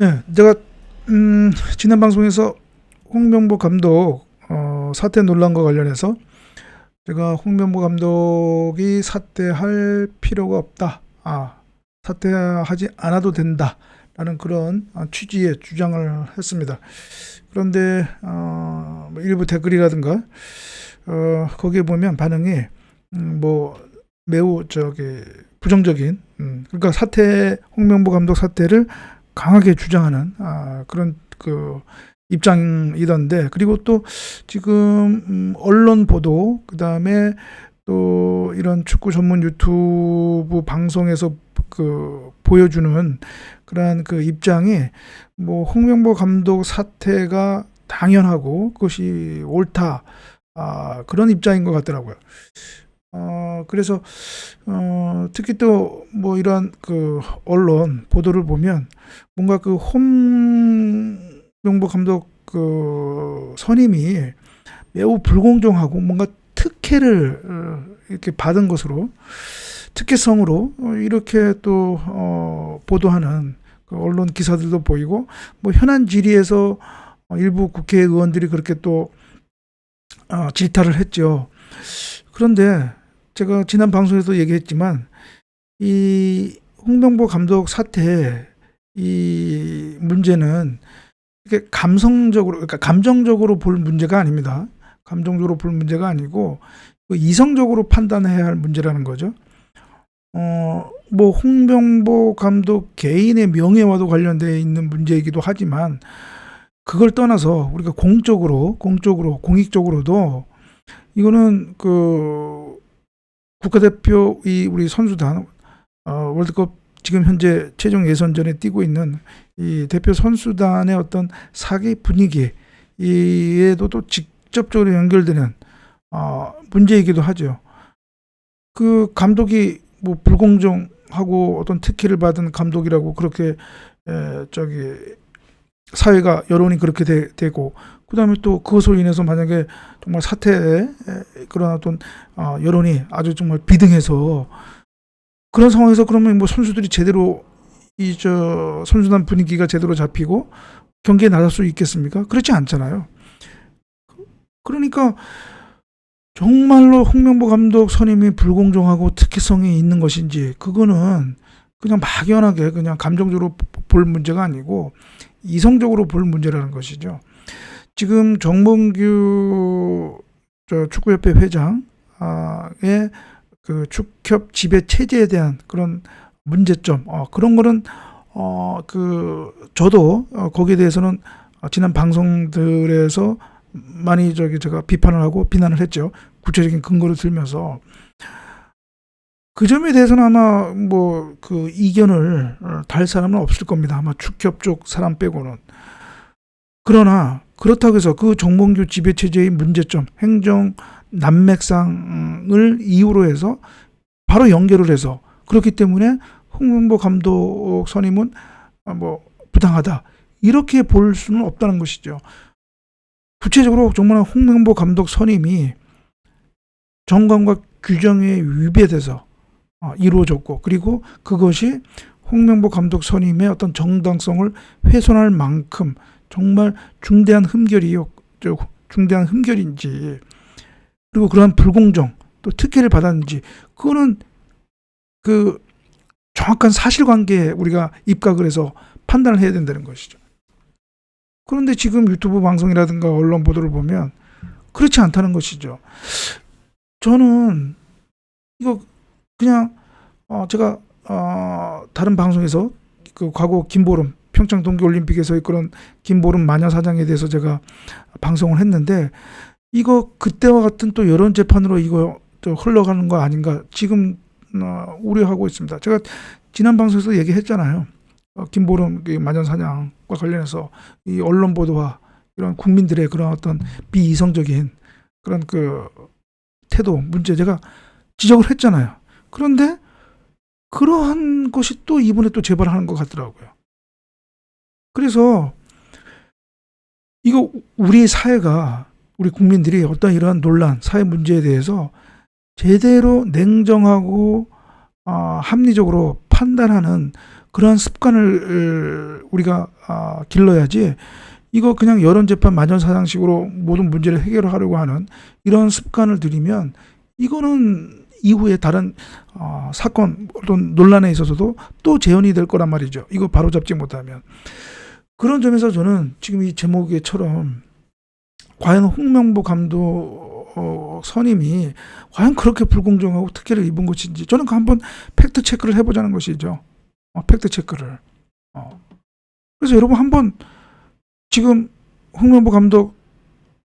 네, 제가 음, 지난 방송에서 홍명보 감독 어, 사퇴 논란과 관련해서 제가 홍명보 감독이 사퇴할 필요가 없다. 아, 사퇴하지 않아도 된다 라는 그런 아, 취지의 주장을 했습니다. 그런데 어, 뭐 일부 댓글이라든가 어, 거기에 보면 반응이 음, 뭐 매우 저기 부정적인 음, 그러니까 사퇴 홍명보 감독 사퇴를 강하게 주장하는 아, 그런 그 입장이던데 그리고 또 지금 음, 언론 보도 그다음에 또 이런 축구 전문 유튜브 방송에서 그 보여주는 그러한 그 입장이 뭐 홍명보 감독 사퇴가 당연하고 그것이 옳다 아, 그런 입장인 것 같더라고요. 어, 그래서 어, 특히 또 뭐 이런 그 언론 보도를 보면 뭔가 그 홍명보 감독 그 선임이 매우 불공정하고 뭔가 특혜를 어, 이렇게 받은 것으로 특혜성으로 어, 이렇게 또 어, 보도하는 그 언론 기사들도 보이고 뭐 현안 질의에서 어, 일부 국회의원들이 그렇게 또 어, 질타를 했죠. 그런데 제가 지난 방송에서 얘기했지만 이 홍명보 감독 사태 이 문제는 이게 감성적으로 그러니까 감정적으로 볼 문제가 아닙니다. 감정적으로 볼 문제가 아니고 그 이성적으로 판단해야 할 문제라는 거죠. 어, 뭐 홍명보 감독 개인의 명예와도 관련되어 있는 문제이기도 하지만 그걸 떠나서 우리가 공적으로 공적으로 공익적으로도 이거는 그 국가대표 이 우리 선수단 어, 월드컵 지금 현재 최종 예선전에 뛰고 있는 이 대표 선수단의 어떤 사기 분위기 이에도 또 직접적으로 연결되는 어, 문제이기도 하죠. 그 감독이 뭐 불공정하고 어떤 특혜를 받은 감독이라고 그렇게 에, 저기 사회가 여론이 그렇게 되, 고 그 다음에 또 그것으로 인해서 만약에 정말 사태에 그런 어떤 어, 여론이 아주 정말 비등해서 그런 상황에서 그러면 뭐 선수들이 제대로 이 저 선수단 분위기가 제대로 잡히고 경기에 나설 수 있겠습니까? 그렇지 않잖아요. 그러니까 정말로 홍명보 감독 선임이 불공정하고 특혜성이 있는 것인지 그거는 그냥 막연하게 그냥 감정적으로 볼 문제가 아니고 이성적으로 볼 문제라는 것이죠. 지금 정몽규 저 축구협회 회장의 그 축협 지배 체제에 대한 그런 문제점 어, 그런 거는 어 그 저도 어, 거기에 대해서는 지난 방송들에서 많이 저기 제가 비판을 하고 비난을 했죠. 구체적인 근거를 들면서 그 점에 대해서는 아마 뭐 그 이견을 어, 달 사람은 없을 겁니다. 아마 축협 쪽 사람 빼고는. 그러나 그렇다고 해서 그 정몽규 지배체제의 문제점, 행정 난맥상을 이유로 해서 바로 연결을 해서 그렇기 때문에 홍명보 감독 선임은 뭐 부당하다. 이렇게 볼 수는 없다는 것이죠. 구체적으로 정말 홍명보 감독 선임이 정관과 규정에 위배돼서 어, 이루어졌고 그리고 그것이 홍명보 감독 선임의 어떤 정당성을 훼손할 만큼 정말 중대한 흠결이요, 중대한 흠결인지 그리고 그러한 불공정 또 특혜를 받았는지 그거는 그 정확한 사실관계에 우리가 입각을 해서 판단을 해야 된다는 것이죠. 그런데 지금 유튜브 방송이라든가 언론 보도를 보면 그렇지 않다는 것이죠. 저는 이거 그냥 어 제가 어 다른 방송에서 그 과거 김보름 평창 동계올림픽에서의 그런 김보름 마녀 사장에 대해서 제가 방송을 했는데 이거 그때와 같은 또 여론 재판으로 이거 또 흘러가는 거 아닌가 지금 어, 우려하고 있습니다. 제가 지난 방송에서 얘기했잖아요. 어, 김보름 그 마녀 사냥과 관련해서 이 언론 보도와 이런 국민들의 그런 어떤 비이성적인 그런 그 태도 문제 제가 지적을 했잖아요. 그런데 그러한 것이 또 이번에 또 재발하는 것 같더라고요. 그래서 이거 우리 사회가 우리 국민들이 어떤 이러한 논란, 사회 문제에 대해서 제대로 냉정하고 어, 합리적으로 판단하는 그러한 습관을 우리가 아, 길러야지 이거 그냥 여론 재판 만전 사상식으로 모든 문제를 해결하려고 하는 이런 습관을 들이면 이거는 이후에 다른 어, 사건 또는 논란에 있어서도 또 재현이 될 거란 말이죠. 이거 바로 잡지 못하면 그런 점에서 저는 지금 이 제목에처럼 과연 홍명보 감독 어, 선임이 과연 그렇게 불공정하고 특혜를 입은 것인지 저는 그 한번 팩트 체크를 해보자는 것이죠. 어, 팩트 체크를. 어. 그래서 여러분 한번 지금 홍명보 감독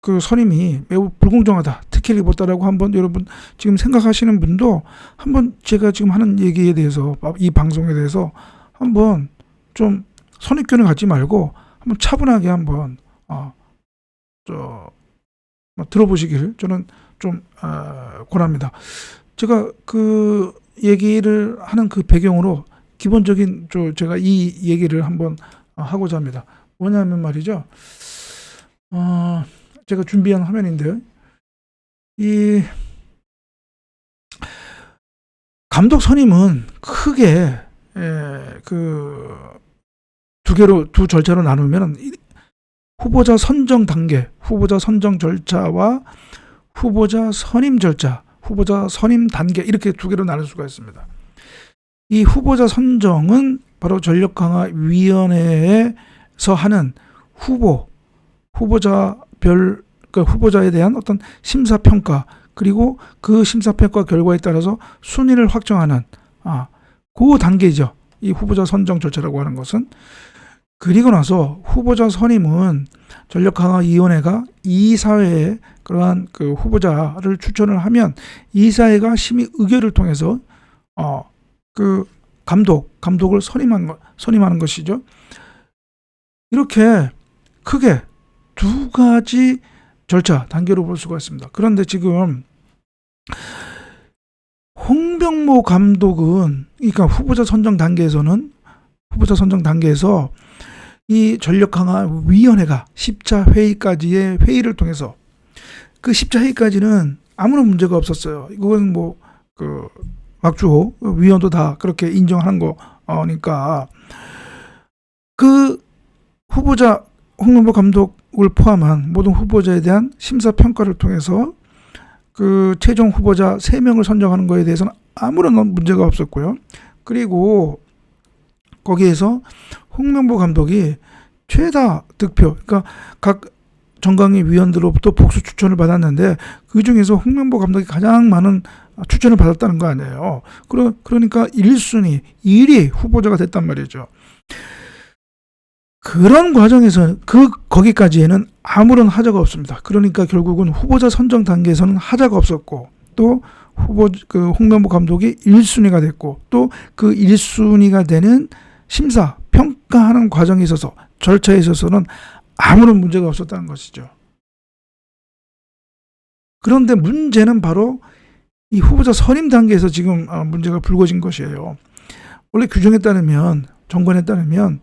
그 선임이 매우 불공정하다, 특혜를 입었다라고 한번 여러분 지금 생각하시는 분도 한번 제가 지금 하는 얘기에 대해서 이 방송에 대해서 한번 좀 선입견을 갖지 말고 한번 차분하게 한번 어, 저 뭐 들어보시기를 저는 좀 어, 권합니다. 제가 그 얘기를 하는 그 배경으로 기본적인 저 제가 이 얘기를 한번 어, 하고자 합니다. 뭐냐면 말이죠. 어, 제가 준비한 화면인데요. 이 감독 선임은 크게 에, 그 두 개로 두 절차로 나누면 후보자 선정 단계, 후보자 선정 절차와 후보자 선임 절차, 후보자 선임 단계 이렇게 두 개로 나눌 수가 있습니다. 이 후보자 선정은 바로 전력 강화 위원회에서 하는 후보 후보자별 그 후보자에 대한 어떤 심사 평가 그리고 그 심사 평가 결과에 따라서 순위를 확정하는 아, 그 단계죠. 이 후보자 선정 절차라고 하는 것은 그리고 나서 후보자 선임은 전력강화위원회가 이사회에 그러한 그 후보자를 추천을 하면 이사회가 심의 의결을 통해서 어 그 감독 감독을 선임한 거, 선임하는 것이죠. 이렇게 크게 두 가지 절차 단계로 볼 수가 있습니다. 그런데 지금 홍병모 감독은 그러니까 후보자 선정 단계에서는 후보자 선정 단계에서 이 전력 강화 위원회가 10차 회의까지의 회의를 통해서 그 10차 회의까지는 아무런 문제가 없었어요. 이건 뭐 그 막주 위원도 다 그렇게 인정하는 거니까 그 후보자 홍명보 감독을 포함한 모든 후보자에 대한 심사 평가를 통해서 그 최종 후보자 3명을 선정하는 거에 대해서는 아무런 문제가 없었고요. 그리고 거기에서 홍명보 감독이 최다 득표, 그러니까 각 정강위 위원들로부터 복수 추천을 받았는데 그 중에서 홍명보 감독이 가장 많은 추천을 받았다는 거 아니에요. 그러, 그러니까 1순위, 1위 후보자가 됐단 말이죠. 그런 과정에서 그 거기까지에는 아무런 하자가 없습니다. 그러니까 결국은 후보자 선정 단계에서는 하자가 없었고 또 후보 그 홍명보 감독이 1순위가 됐고 또 그 1순위가 되는 심사 평가하는 과정에 있어서 절차에 있어서는 아무런 문제가 없었다는 것이죠. 그런데 문제는 바로 이 후보자 선임 단계에서 지금 어, 문제가 불거진 것이에요. 원래 규정에 따르면 정관에 따르면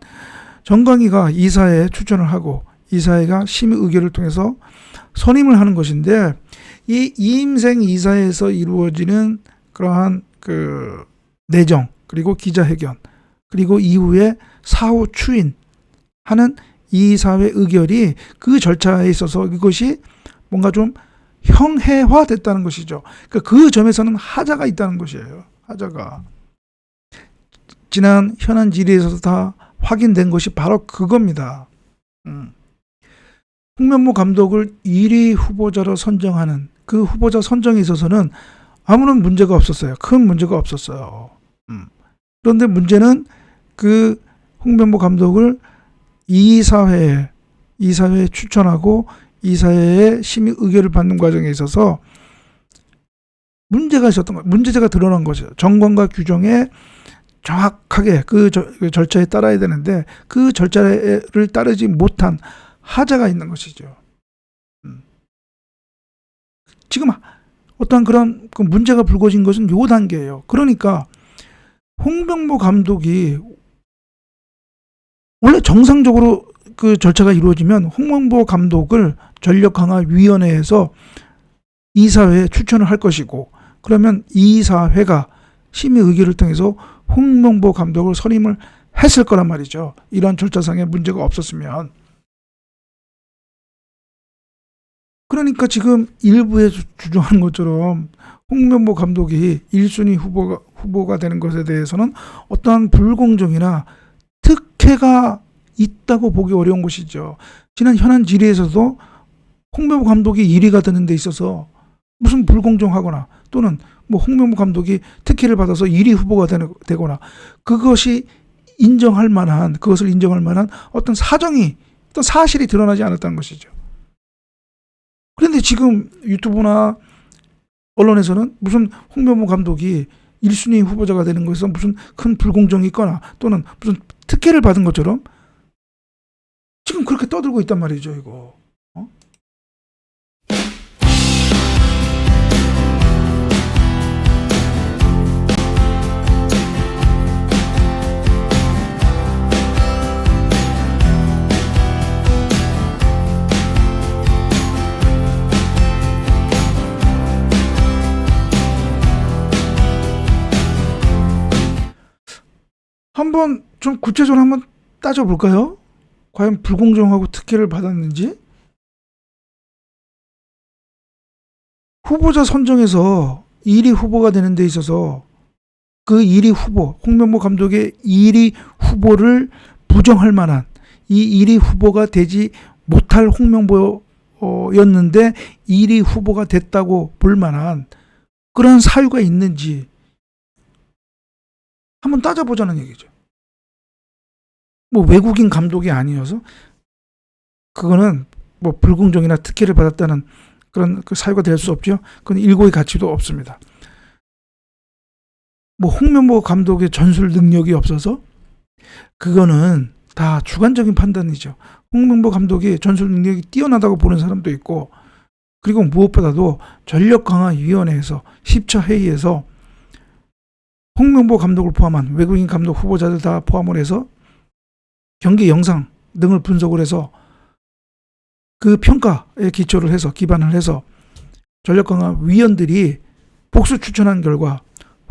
정강이가 이사회에 추천을 하고 이사회가 심의 의결을 통해서 선임을 하는 것인데 이 이임생 이사회에서 이루어지는 그러한 그 내정 그리고 기자회견 그리고 이후에 사후 추인 하는 이사회 의결이 그 절차에 있어서 이것이 뭔가 좀 형해화 됐다는 것이죠. 그러니까 그 점에서는 하자가 있다는 것이에요. 하자가 지난 현안 질의에서도 다 확인된 것이 바로 그겁니다. 음. 홍명보 감독을 1위 후보자로 선정하는 그 후보자 선정에 있어서는 아무런 문제가 없었어요. 큰 문제가 없었어요. 음. 그런데 문제는 그 홍명보 감독을 이사회에 이사회에 추천하고 이사회의 심의 의결을 받는 과정에 있어서 문제가 있었던 거, 문제제가 드러난 거죠. 정권과 규정에 정확하게 그, 저, 그 절차에 따라야 되는데 그 절차를 따르지 못한 하자가 있는 것이죠. 음. 지금 어떤 그런 그 문제가 불거진 것은 요 단계예요. 그러니까 홍병보 감독이 원래 정상적으로 그 절차가 이루어지면 홍명보 감독을 전력 강화 위원회에서 이사회에 추천을 할 것이고 그러면 이사회가 심의 의결을 통해서 홍명보 감독을 선임을 했을 거란 말이죠. 이런 절차상의 문제가 없었으면. 그러니까 지금 일부에 주- 주장하는 것처럼 홍명보 감독이 1순위 후보가, 후보가 되는 것에 대해서는 어떠한 불공정이나 특혜가 있다고 보기 어려운 것이죠. 지난 현안 질의에서도 홍명보 감독이 1위가 되는 데 있어서 무슨 불공정하거나 또는 뭐 홍명보 감독이 특혜를 받아서 1위 후보가 되거나 그것이 인정할 만한 그것을 인정할 만한 어떤 사정이 어떤 사실이 드러나지 않았다는 것이죠. 그런데 지금 유튜브나 언론에서는 무슨 홍명보 감독이 1순위 후보자가 되는 것에서 무슨 큰 불공정이 있거나 또는 무슨 특혜를 받은 것처럼 지금 그렇게 떠들고 있단 말이죠, 이거. 한번 좀 구체적으로 한번 따져볼까요? 과연 불공정하고 특혜를 받았는지? 후보자 선정에서 1위 후보가 되는 데 있어서 그 1위 후보, 홍명보 감독의 1위 후보를 부정할 만한 이 1위 후보가 되지 못할 홍명보였는데 1위 후보가 됐다고 볼 만한 그런 사유가 있는지 한번 따져보자는 얘기죠. 뭐 외국인 감독이 아니어서 그거는 뭐 불공정이나 특혜를 받았다는 그런 그 사유가 될 수 없죠. 그건 일고의 가치도 없습니다. 뭐 홍명보 감독의 전술 능력이 없어서 그거는 다 주관적인 판단이죠. 홍명보 감독이 전술 능력이 뛰어나다고 보는 사람도 있고 그리고 무엇보다도 전력 강화 위원회에서 10차 회의에서 홍명보 감독을 포함한 외국인 감독 후보자들 다 포함을 해서 경기 영상 등을 분석을 해서 그 평가에 기초를 해서 기반을 해서 전력강화 위원들이 복수 추천한 결과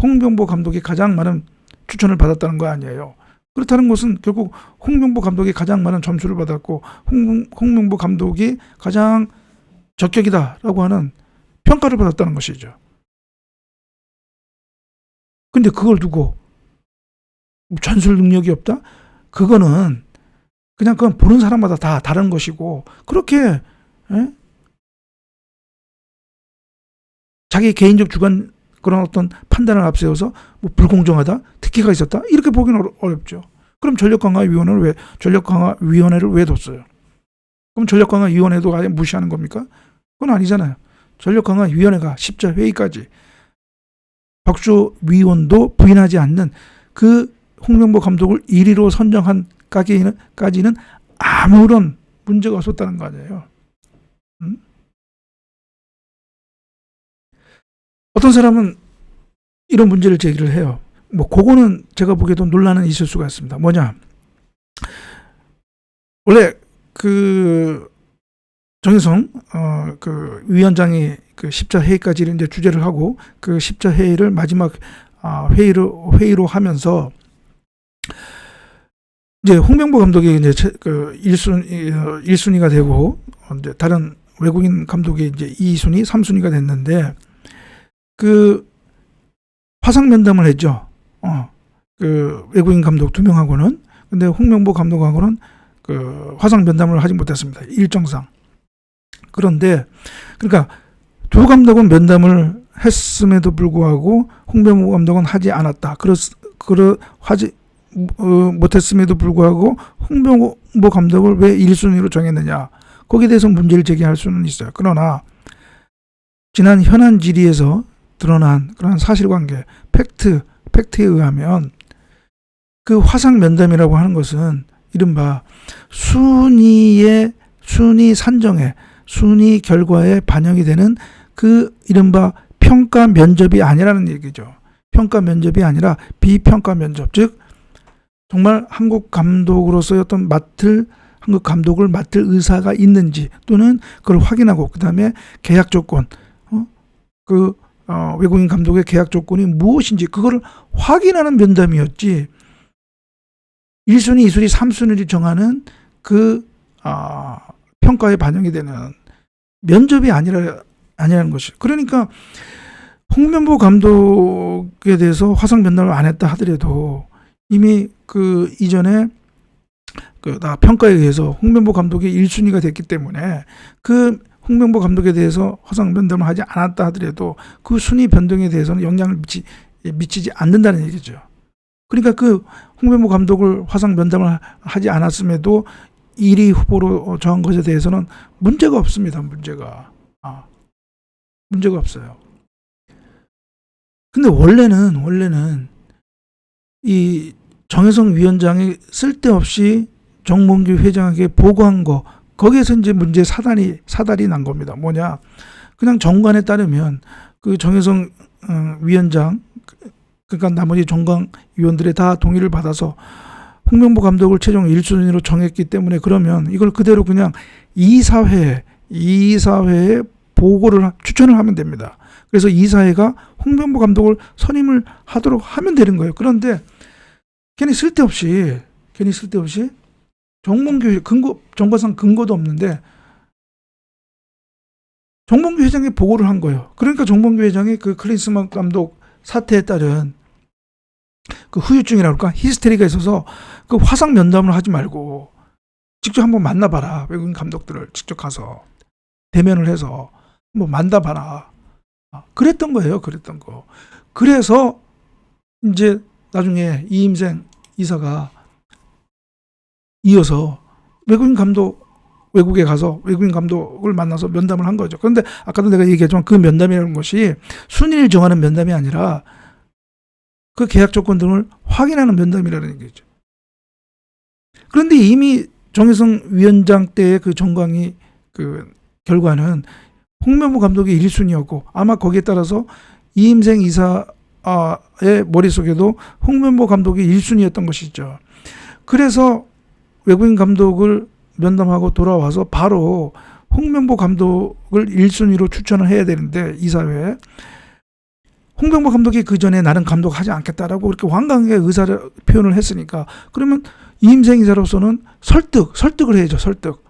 홍명보 감독이 가장 많은 추천을 받았다는 거 아니에요. 그렇다는 것은 결국 홍명보 감독이 가장 많은 점수를 받았고 홍, 홍명보 감독이 가장 적격이다라고 하는 평가를 받았다는 것이죠. 근데 그걸 두고 전술 능력이 없다? 그거는 그냥 그건 보는 사람마다 다 다른 것이고 그렇게 에? 자기 개인적 주관 그런 어떤 판단을 앞세워서 뭐 불공정하다, 특혜가 있었다 이렇게 보기는 어렵죠. 그럼 전력강화위원회를 왜 전력강화위원회를 왜 뒀어요? 그럼 전력강화위원회도 아예 무시하는 겁니까? 그건 아니잖아요. 전력강화위원회가 10자 회의까지 박주 위원도 부인하지 않는 그 홍명보 감독을 1위로 선정한 까지는 아무런 문제가 없었다는 거 아니에요. 음? 어떤 사람은 이런 문제를 제기를 해요. 뭐 그거는 제가 보기에도 논란은 있을 수가 있습니다. 뭐냐? 원래 그 정혜성 어 그 위원장이 그 십자 회의까지를 이제 주재를 하고 그 십자 회의를 마지막 아 회의로 회의로 하면서 이제 홍명보 감독이 이제 최- 그 1순 1순위가 되고 어, 이제 다른 외국인 감독이 이제 2순위, 3순위가 됐는데 그 화상 면담을 했죠. 어. 그 외국인 감독 두 명하고는 근데 홍명보 감독하고는 그 화상 면담을 하지 못했습니다. 일정상. 그런데 그러니까 두 감독은 면담을 했음에도 불구하고 홍명보 감독은 하지 않았다. 그렇 그러 하지 어, 못했음에도 불구하고 홍명보 감독을 왜 1순위로 정했느냐. 거기에 대해서 문제를 제기할 수는 있어요. 그러나 지난 현안 질의에서 드러난 그런 사실관계, 팩트, 팩트에 의하면 그 화상 면담이라고 하는 것은 이른바 순위의 순위 산정에 순위 결과에 반영이 되는 그 이른바 평가 면접이 아니라는 얘기죠. 평가 면접이 아니라 비평가 면접, 즉 정말 한국 감독으로서의 어떤 맡을 한국 감독을 맡을 의사가 있는지 또는 그걸 확인하고 그다음에 계약 조건, 어? 그 어, 외국인 감독의 계약 조건이 무엇인지 그거를 확인하는 면담이었지. 1순위, 2순위, 3순위를 정하는 그 아, 평가에 반영이 되는 면접이 아니라 아니라는 것이. 그러니까 홍명보 감독에 대해서 화상 면담을 안 했다 하더라도 이미 그 이전에 그나 평가에 의해서 홍명보 감독이 1순위가 됐기 때문에 그 홍명보 감독에 대해서 화상 면담을 하지 않았다 하더라도 그 순위 변동에 대해서는 영향을 미치, 미치지 않는다는 얘기죠. 그러니까 그 홍명보 감독을 화상 면담을 하지 않았음에도 1위 후보로 정한 것에 대해서는 문제가 없습니다. 문제가. 아, 문제가 없어요. 근데 원래는 원래는 이 정혜성 위원장이 쓸데없이 정몽규 회장에게 보고한 거 거기에서 이제 문제 사단이 사달이 난 겁니다. 뭐냐? 그냥 정관에 따르면 그 정혜성 어, 위원장 그러니까 나머지 정관 위원들의 다 동의를 받아서 홍명보 감독을 최종 1순위로 정했기 때문에 그러면 이걸 그대로 그냥 이사회 이사회에 보고를 하- 추천을 하면 됩니다. 그래서 이사회가 홍명보 감독을 선임을 하도록 하면 되는 거예요. 그런데 괜히 쓸데없이 괜히 쓸데없이 정몽규 근거 정과상 근거도 없는데 정몽규 회장이 보고를 한 거예요. 그러니까 정몽규 회장이 그 클린스만 감독 사태에 따른 그 후유증이라고 할까? 히스테리가 있어서 그 화상 면담을 하지 말고 직접 한번 만나봐라. 외국인 감독들을 직접 가서 대면을 해서 한번 만나봐라. 아, 그랬던 거예요. 그랬던 거. 그래서 이제 나중에 이임생 이사가 이어서 외국인 감독 외국에 가서 외국인 감독을 만나서 면담을 한 거죠. 그런데 아까도 내가 얘기했지만 그 면담이라는 것이 순위를 정하는 면담이 아니라 그 계약 조건 등을 확인하는 면담이라는 얘기죠. 그런데 이미 정혜성 위원장 때의 그 정광이 그 결과는 홍명보 감독이 1순위였고 아마 거기에 따라서 이임생 이사 의 머릿속에도 홍명보 감독이 1순위였던 것이죠. 그래서 외국인 감독을 면담하고 돌아와서 바로 홍명보 감독을 1순위로 추천을 해야 되는데 이사회에 홍명보 감독이 그 전에 나는 감독하지 않겠다라고 그렇게 완강하게 의사를 표현을 했으니까 그러면 이임생 이사로서는 설득, 설득을 해야죠, 설득.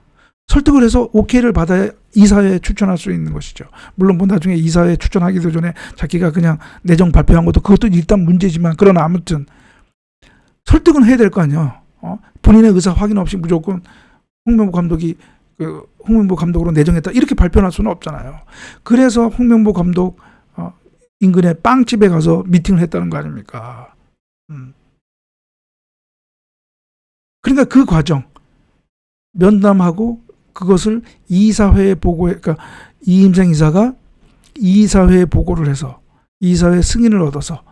설득을 해서 오케이를 받아야 이사회에 추천할 수 있는 것이죠. 물론 뭐 나중에 이사회에 추천하기도 전에 자기가 그냥 내정 발표한 것도 그것도 일단 문제지만 그러나 아무튼 설득은 해야 될 거 아니에요. 어? 본인의 의사 확인 없이 무조건 홍명보 감독이 그 홍명보 감독으로 내정했다 이렇게 발표할 수는 없잖아요. 그래서 홍명보 감독 어, 인근의 빵집에 가서 미팅을 했다는 거 아닙니까? 음. 그러니까 그 과정 면담하고 그것을 이사회에 보고해 그러니까 이임생 이사가 이사회에 보고를 해서 이사회 승인을 얻어서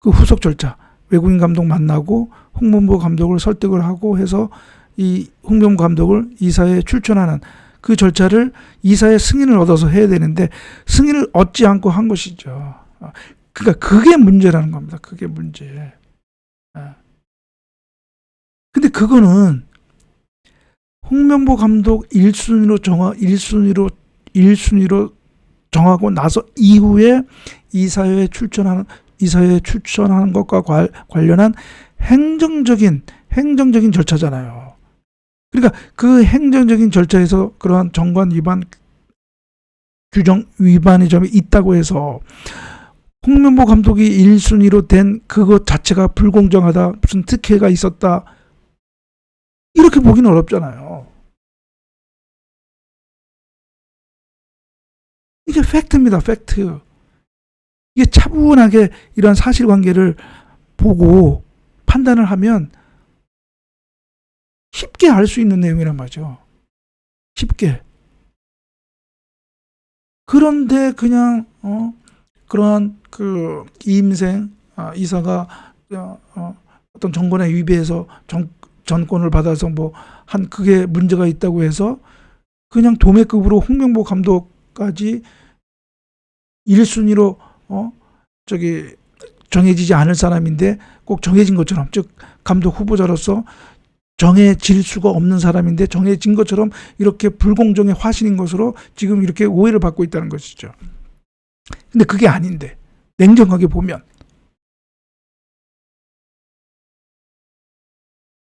그 후속 절차 외국인 감독 만나고 홍명보 감독을 설득을 하고 해서 이 홍명보 감독을 이사회에 출전하는 그 절차를 이사회 승인을 얻어서 해야 되는데 승인을 얻지 않고 한 것이죠. 아, 그러니까 그게 문제라는 겁니다. 그게 문제. 아. 근데 그거는 홍명보 감독 1순위로 정하 1순위로 1순위로 정하고 나서 이후에 이사회에 출전하는 이사회에 추천하는 것과 관, 관련한 행정적인 행정적인 절차잖아요. 그러니까 그 행정적인 절차에서 그러한 정관 위반 규정 위반의 점이 있다고 해서 홍명보 감독이 1순위로 된 그것 자체가 불공정하다 무슨 특혜가 있었다 이렇게 보기는 어렵잖아요. 이게 팩트입니다. 팩트. 이게 차분하게 이런 사실관계를 보고 판단을 하면 쉽게 알 수 있는 내용이란 말이죠. 쉽게. 그런데 그냥 어 그러한 그 이임생 아, 이사가 어, 어, 어 떤 정권에 위배해서 정, 전권을 받아서 뭐 한 그게 문제가 있다고 해서 그냥 도매급으로 홍명보 감독까지 1순위로 어 저기 정해지지 않을 사람인데 꼭 정해진 것처럼 즉 감독 후보자로서 정해질 수가 없는 사람인데 정해진 것처럼 이렇게 불공정의 화신인 것으로 지금 이렇게 오해를 받고 있다는 것이죠. 근데 그게 아닌데 냉정하게 보면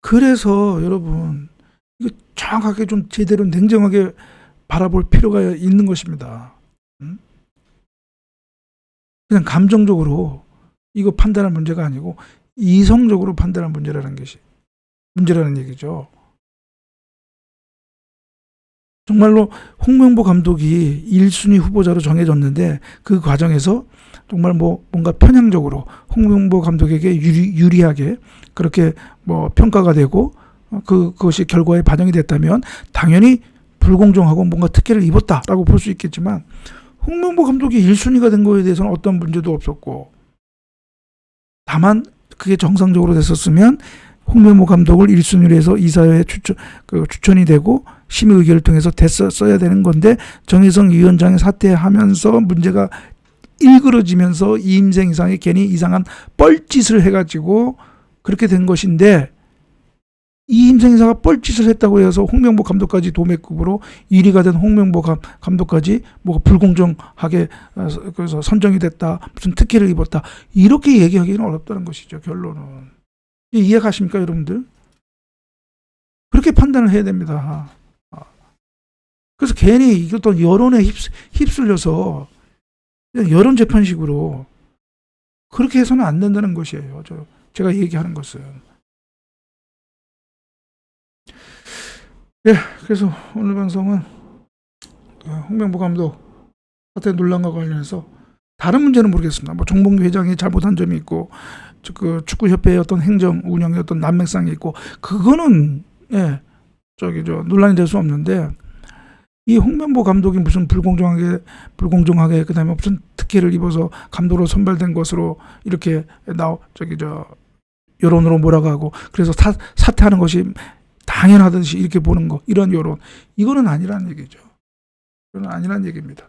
그래서 여러분 이거 정확하게 좀 제대로 냉정하게 바라볼 필요가 있는 것입니다. 음? 그냥 감정적으로 이거 판단할 문제가 아니고 이성적으로 판단할 문제라는 것이 문제라는 얘기죠. 정말로 홍명보 감독이 1순위 후보자로 정해졌는데 그 과정에서 정말 뭐 뭔가 편향적으로 홍명보 감독에게 유리, 유리하게 그렇게 뭐 평가가 되고 어, 그 그것이 결과에 반영이 됐다면 당연히 불공정하고 뭔가 특혜를 입었다라고 볼 수 있겠지만 홍명보 감독이 1순위가 된 거에 대해서는 어떤 문제도 없었고 다만 그게 정상적으로 됐었으면 홍명보 감독을 1순위로 해서 이사회에 추천, 그 추천이 되고 심의 의결을 통해서 됐었어야 되는 건데 정혜성 위원장이 사퇴하면서 문제가 일그러지면서 이임생 이상이 괜히 이상한 뻘짓을 해가지고 그렇게 된 것인데 이 임생 이사가 뻘짓을 했다고 해서 홍명보 감독까지 도매급으로 1위가 된 홍명보 감, 감독까지 뭐 불공정하게 어, 그래서 선정이 됐다 무슨 특혜를 입었다 이렇게 얘기하기는 어렵다는 것이죠 결론은. 이해가십니까 여러분들? 그렇게 판단을 해야 됩니다. 아. 그래서 괜히 이것도 여론에 휩, 휩쓸려서 여론 재판식으로 그렇게 해서는 안 된다는 것이에요. 저 제가 얘기하는 것은. 예, 그래서 오늘 방송은 그 홍명보 감독 사태 논란과 관련해서 다른 문제는 모르겠습니다. 뭐 정봉규 회장이 잘못한 점이 있고 저그 축구협회의 어떤 행정 운영의 어떤 난맥상이 있고 그거는 예 저기 저 논란이 될 수 없는데 이 홍명보 감독이 무슨 불공정하게 불공정하게 그다음에 무슨 특혜를 입어서 감독으로 선발된 것으로 이렇게 나 저기 저 여론으로 몰아가고 그래서 사, 사퇴하는 것이 당연하듯이 이렇게 보는 거 이런 여론 이거는 아니라는 얘기죠. 이건 아니라는 얘기입니다.